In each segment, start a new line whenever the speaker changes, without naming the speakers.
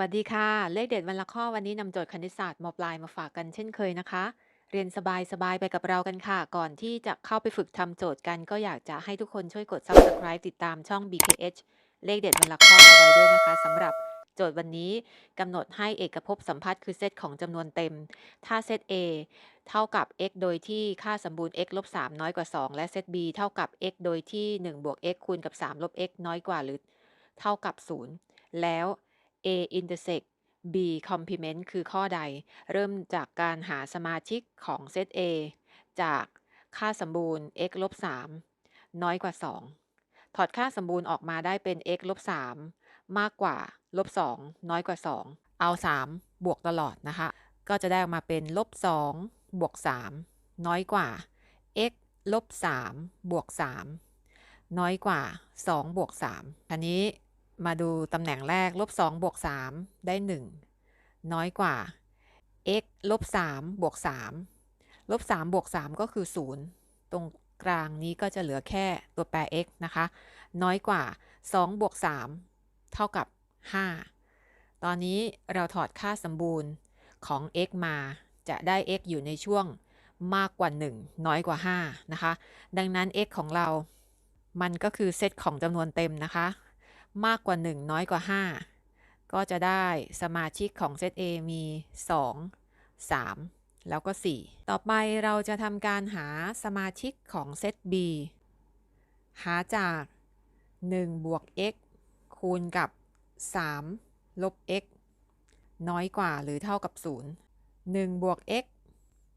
วัสดีค่ะ เลขเด็ดวันละข้อวันนี้นำโจทย์คณิตศาสตร์มปลายมาฝากกันเช่นเคยนะคะ เรียนสบายๆไปกับเรากันค่ะ ก่อนที่จะเข้าไปฝึกทำโจทย์กันก็อยากจะให้ทุกคนช่วยกด Subscribe ติดตามช่อง BKH เลขเด็ดวันละข้อเอาไว้ด้วยนะคะสำหรับโจทย์วันนี้กำหนดให้เอกภพสัมพัทธ์คือเซตของจำนวนเต็ม ถ้าเซต A เท่ากับ x โดยที่ค่าสมบูรณ์ x ลบ3น้อยกว่า 2 และเซต B เท่ากับ x โดยที่1บวก x คูณกับ3ลบ x น้อยกว่าหรือ เท่ากับ 0 แล้ว A intersect B complement คือข้อใด เริ่มจากการหาสมาชิกของเซต A จากค่าสมบูรณ์ x ลบ3น้อยกว่า 2 ถอดค่าสมบูรณ์ออกมาได้เป็น x ลบ3มากกว่าลบ2น้อยกว่า 2 เอา 3 บวกตลอดนะคะ ก็จะได้ออกมาเป็นลบ2บวก3น้อยกว่า x ลบ3บวก3น้อยกว่า 2 บวก3อันนี้ มาดูตำแหน่งแรกลบ2บวก3ได้ 1 น้อยกว่า x ลบ3บวก3ลบ3บวก3ก็คือ 0 ตรงกลางนี้ก็จะเหลือแค่ตัวแปร x นะคะ น้อยกว่า2บวก3เท่ากับ 5 ตอนนี้เราถอดค่าสมบูรณ์ของ x มาจะได้ x อยู่ในช่วงมากกว่า 1 น้อยกว่า 5 นะคะ ดังนั้น x ของเรา มันก็คือเซตของจำนวนเต็มนะคะ มากกว่า 1 น้อยกว่า 5 ก็จะได้สมาชิกของเซต A มี 2 3 แล้วก็ 4 ต่อไปเราจะทำการหาสมาชิกของเซต B หาจาก 1 บวก x คูณกับ 3 ลบ x น้อยกว่าหรือเท่ากับ 0 1 บวก x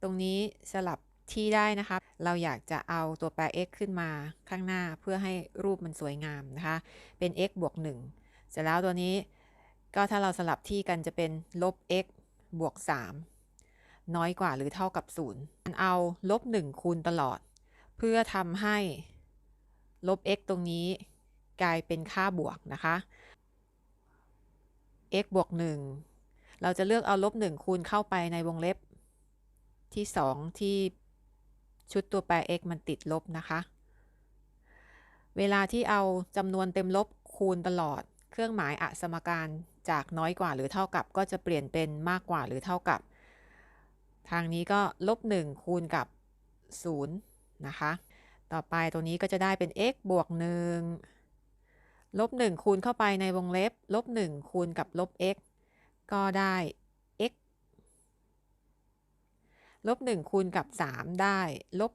ตรงนี้สลับ ที่ได้นะคะ เราอยากจะเอาตัวแปร x ขึ้นมาข้างหน้าเพื่อให้รูปมันสวยงามนะคะ เป็น x บวก1เสร็จแล้วตัวนี้ก็ถ้าเราสลับที่กันจะเป็นลบ x บวก 3 น้อยกว่าหรือเท่ากับ0เอาลบ 1 คูณตลอด เพื่อทำให้ลบ x ตรงนี้กลายเป็นค่าบวกนะคะ x บวก 1 เราจะเลือกเอาลบ 1 คูณเข้าไปในวงเล็บที่ 2 ที่ ชุดตัวแปร x มันติดลบนะคะ เวลาที่เอาจำนวนเต็มลบคูณตลอด เครื่องหมายอสมการจากน้อยกว่าหรือเท่ากับ ก็จะเปลี่ยนเป็นมากกว่าหรือเท่ากับ ทางนี้ก็ลบ 1 คูณกับ 0 นะคะ ต่อไปตรงนี้ก็จะได้เป็น x บวก 1 ลบ 1 คูณเข้าไปในวงเล็บ ลบ 1 คูณกับลบ x ก็ได้ ลบ1คูณกับ 3 ได้ลบ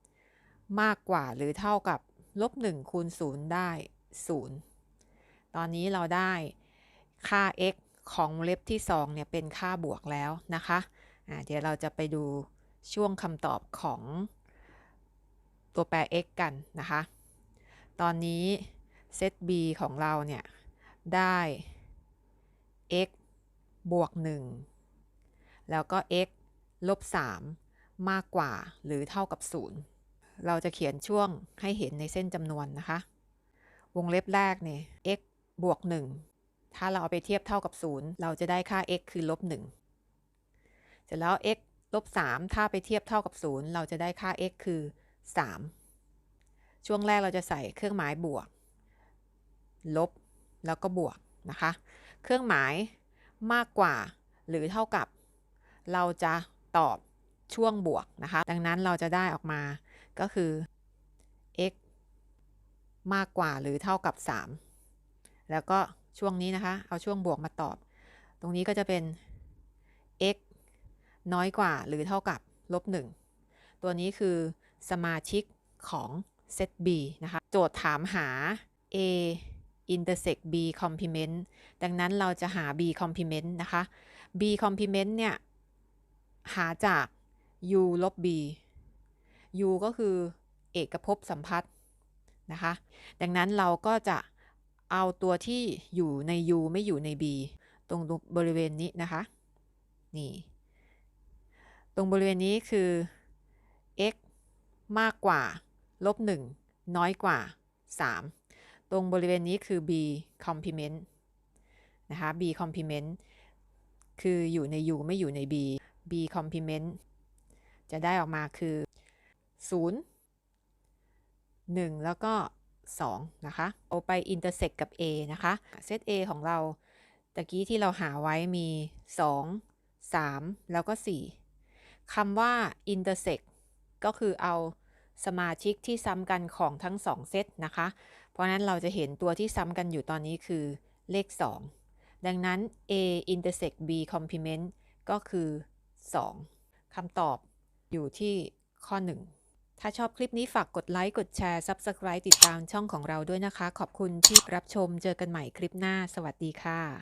3มากกว่าหรือเท่ากับลบ1คูณ0ได้ 0 ตอนนี้เราได้ค่า x ของเล็บที่ 2 เนี่ย เป็นค่าบวกแล้วนะคะะเดี๋ยวเราจะไปดูช่วงคำตอบของตัวแปร x กันนะคะ ตอนนี้เซต b ของเราเนี่ย ได้ x บวก 1 แล้วก็ x ลบ 3 มากกว่าหรือเท่ากับ 0 เราจะเขียนช่วงให้เห็นในเส้นจำนวนนะคะ วงเล็บแรกเนี่ย x บวก 1 ถ้าเราเอาไปเทียบเท่ากับ 0 เราจะได้ค่า x คือลบ 1 เสร็จแล้ว x ลบ 3 ถ้าไปเทียบเท่ากับ 0 เราจะได้ค่า x คือ 3 ช่วงแรกเราจะใส่เครื่องหมายบวก ลบ แล้วก็บวกนะคะ เครื่องหมายมากกว่าหรือเท่ากับ เราจะ ตอบช่วงบวกนะคะ ดังนั้นเราจะได้ออกมาก็คือ x มากกว่าหรือเท่ากับ 3 แล้วก็ช่วงนี้นะคะ เอาช่วงบวกมาตอบ ตรงนี้ก็จะเป็น x น้อยกว่าหรือเท่ากับลบ 1 ตัวนี้คือสมาชิกของเซต B นะคะ โจทย์ถามหา a intersect b complement ดังนั้นเราจะหา b complement นะคะ b complement เนี่ย หาจาก u ลบ b u ก็คือเอกภพสัมพัทธ์นะคะ ดังนั้นเราก็จะเอาตัวที่อยู่ใน u ไม่อยู่ใน b ตรงบริเวณนี้นะคะ นี่ ตรงบริเวณนี้คือ x มากกว่า ลบ 1 น้อยกว่า 3 ตรงบริเวณนี้คือ b complement นะคะ b complement คืออยู่ใน u ไม่อยู่ใน b b complement จะได้ออกมาคือ 0 1 แล้วก็ 2 นะคะ เอาไป intersect กับ a นะคะเซต a ของเราตะกี้ที่เราหาไว้มี 2 3 แล้วก็ 4คำว่า intersect ก็คือเอาสมาชิกที่ซ้ำกันของทั้ง 2 เซตนะคะ เพราะนั้นเราจะเห็นตัวที่ซ้ำกันอยู่ตอนนี้คือเลข 2 ดังนั้น A intersect B complement ก็คือ 2 คำตอบอยู่ที่ข้อ 1 ถ้าชอบคลิปนี้ฝากกดไลค์ กดแชร์ Subscribe ติดตามช่องของเราด้วยนะคะ ขอบคุณที่รับชมเจอกันใหม่คลิปหน้า สวัสดีค่ะ